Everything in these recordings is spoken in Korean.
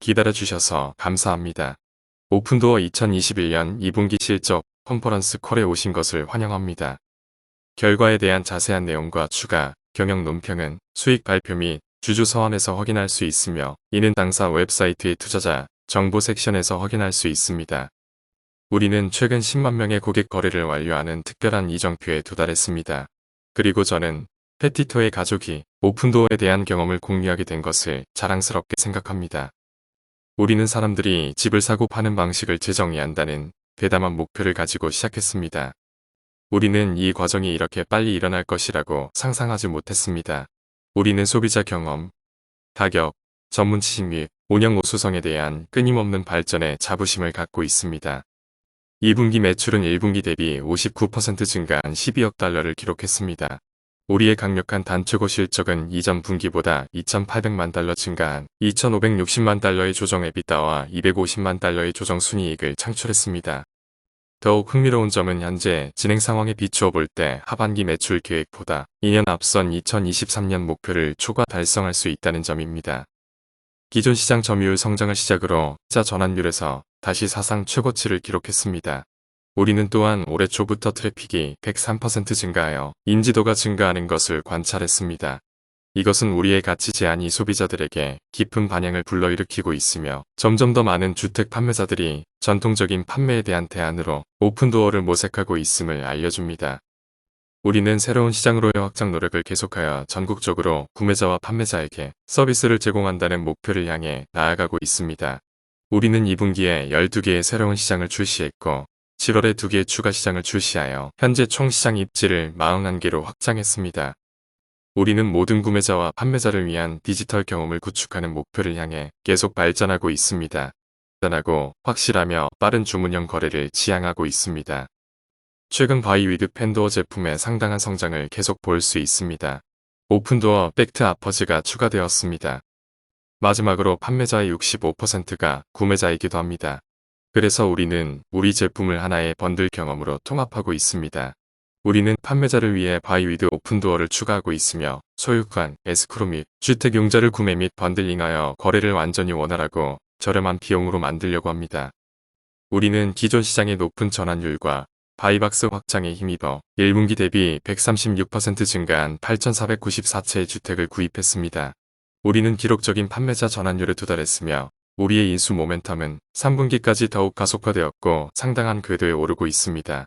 기다려주셔서 감사합니다. 오픈도어 2021년 2분기 실적 컨퍼런스 콜에 오신 것을 환영합니다. 결과에 대한 자세한 내용과 추가, 경영 논평은 수익 발표 및 주주 서한에서 확인할 수 있으며 이는 당사 웹사이트의 투자자 정보 섹션에서 확인할 수 있습니다. 우리는 최근 10만 명의 고객 거래를 완료하는 특별한 이정표에 도달했습니다. 그리고 저는 페티토의 가족이 오픈도어에 대한 경험을 공유하게 된 것을 자랑스럽게 생각합니다. 우리는 사람들이 집을 사고 파는 방식을 재정의한다는 대담한 목표를 가지고 시작했습니다. 우리는 이 과정이 이렇게 빨리 일어날 것이라고 상상하지 못했습니다. 우리는 소비자 경험, 가격, 전문 지식 및 운영 우수성에 대한 끊임없는 발전에 자부심을 갖고 있습니다. 2분기 매출은 1분기 대비 59% 증가한 12억 달러를 기록했습니다. 우리의 강력한 단최고 실적은 이전 분기보다 2,800만 달러 증가한 2,560만 달러의 조정 에비다와 250만 달러의 조정 순이익을 창출했습니다. 더욱 흥미로운 점은 현재 진행 상황에 비추어 볼 때 하반기 매출 계획보다 2년 앞선 2023년 목표를 초과 달성할 수 있다는 점입니다. 기존 시장 점유율 성장을 시작으로 자 전환율에서 다시 사상 최고치를 기록했습니다. 우리는 또한 올해 초부터 트래픽이 103% 증가하여 인지도가 증가하는 것을 관찰했습니다. 이것은 우리의 가치 제한이 소비자들에게 깊은 반향을 불러일으키고 있으며 점점 더 많은 주택 판매자들이 전통적인 판매에 대한 대안으로 오픈도어를 모색하고 있음을 알려줍니다. 우리는 새로운 시장으로의 확장 노력을 계속하여 전국적으로 구매자와 판매자에게 서비스를 제공한다는 목표를 향해 나아가고 있습니다. 우리는 2분기에 12개의 새로운 시장을 출시했고 7월에 2개의 추가 시장을 출시하여 현재 총 시장 입지를 41개로 확장했습니다. 우리는 모든 구매자와 판매자를 위한 디지털 경험을 구축하는 목표를 향해 계속 발전하고 있습니다. 단하고 확실하며 빠른 주문형 거래를 지향하고 있습니다. 최근 바이위드 팬도어 제품의 상당한 성장을 계속 볼 수 있습니다. 오픈도어 백트 아퍼즈가 추가되었습니다. 마지막으로 판매자의 65%가 구매자이기도 합니다. 그래서 우리는 우리 제품을 하나의 번들 경험으로 통합하고 있습니다. 우리는 판매자를 위해 바이 위드 오픈도어를 추가하고 있으며 소유권, 에스크로 및 주택 용자를 구매 및 번들링하여 거래를 완전히 원활하고 저렴한 비용으로 만들려고 합니다. 우리는 기존 시장의 높은 전환율과 바이박스 확장에 힘입어 1분기 대비 136% 증가한 8,494채의 주택을 구입했습니다. 우리는 기록적인 판매자 전환율에 도달했으며 우리의 인수 모멘텀은 3분기까지 더욱 가속화되었고 상당한 궤도에 오르고 있습니다.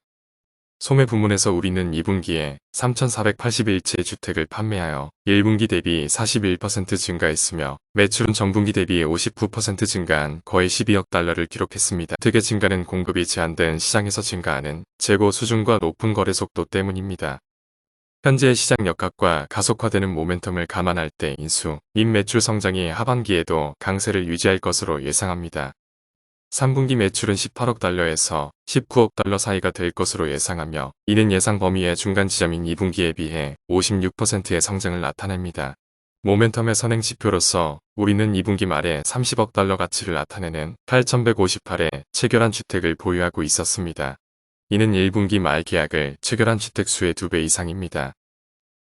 소매 부문에서 우리는 2분기에 3,481채의 주택을 판매하여 1분기 대비 41% 증가했으며 매출은 전분기 대비 59% 증가한 거의 12억 달러를 기록했습니다. 특의 증가는 공급이 제한된 시장에서 증가하는 재고 수준과 높은 거래 속도 때문입니다. 현재의 시장 역학과 가속화되는 모멘텀을 감안할 때 인수, 및 매출 성장이 하반기에도 강세를 유지할 것으로 예상합니다. 3분기 매출은 18억 달러에서 19억 달러 사이가 될 것으로 예상하며 이는 예상 범위의 중간 지점인 2분기에 비해 56%의 성장을 나타냅니다. 모멘텀의 선행 지표로서 우리는 2분기 말에 30억 달러 가치를 나타내는 8,158의 체결한 주택을 보유하고 있었습니다. 이는 1분기 말 계약을 체결한 주택 수의 2배 이상입니다.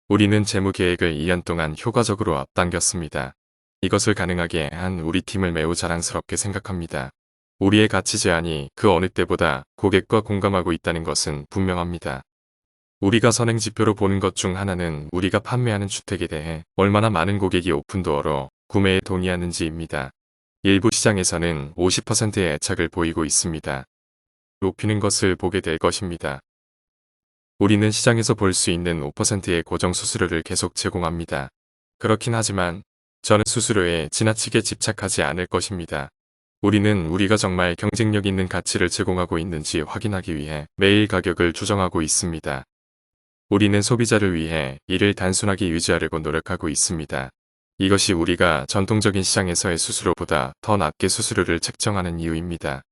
우리는 재무 계획을 2년 동안 효과적으로 앞당겼습니다. 이것을 가능하게 한 우리 팀을 매우 자랑스럽게 생각합니다. 우리의 가치 제한이 그 어느 때보다 고객과 공감하고 있다는 것은 분명합니다. 우리가 선행 지표로 보는 것 중 하나는 우리가 판매하는 주택에 대해 얼마나 많은 고객이 오픈도어로 구매에 동의하는지입니다. 일부 시장에서는 50%의 애착을 보이고 있습니다. 높이는 것을 보게 될 것입니다. 우리는 시장에서 볼 수 있는 5%의 고정 수수료를 계속 제공합니다. 그렇긴 하지만 저는 수수료에 지나치게 집착하지 않을 것입니다. 우리는 우리가 정말 경쟁력 있는 가치를 제공하고 있는지 확인하기 위해 매일 가격을 조정하고 있습니다. 우리는 소비자를 위해 이를 단순하게 유지하려고 노력하고 있습니다. 이것이 우리가 전통적인 시장에서의 수수료보다 더 낮게 수수료를 책정하는 이유입니다.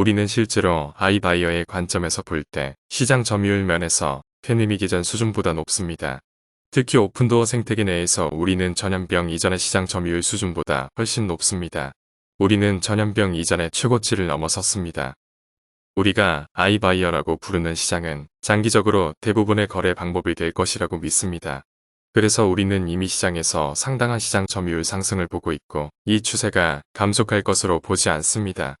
우리는 실제로 아이바이어의 관점에서 볼 때 시장 점유율 면에서 페미미 기전 수준보다 높습니다. 특히 오픈도어 생태계 내에서 우리는 전염병 이전의 시장 점유율 수준보다 훨씬 높습니다. 우리는 전염병 이전의 최고치를 넘어섰습니다. 우리가 아이바이어라고 부르는 시장은 장기적으로 대부분의 거래 방법이 될 것이라고 믿습니다. 그래서 우리는 이미 시장에서 상당한 시장 점유율 상승을 보고 있고 이 추세가 감속할 것으로 보지 않습니다.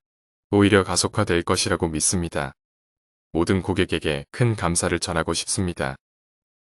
오히려 가속화될 것이라고 믿습니다. 모든 고객에게 큰 감사를 전하고 싶습니다.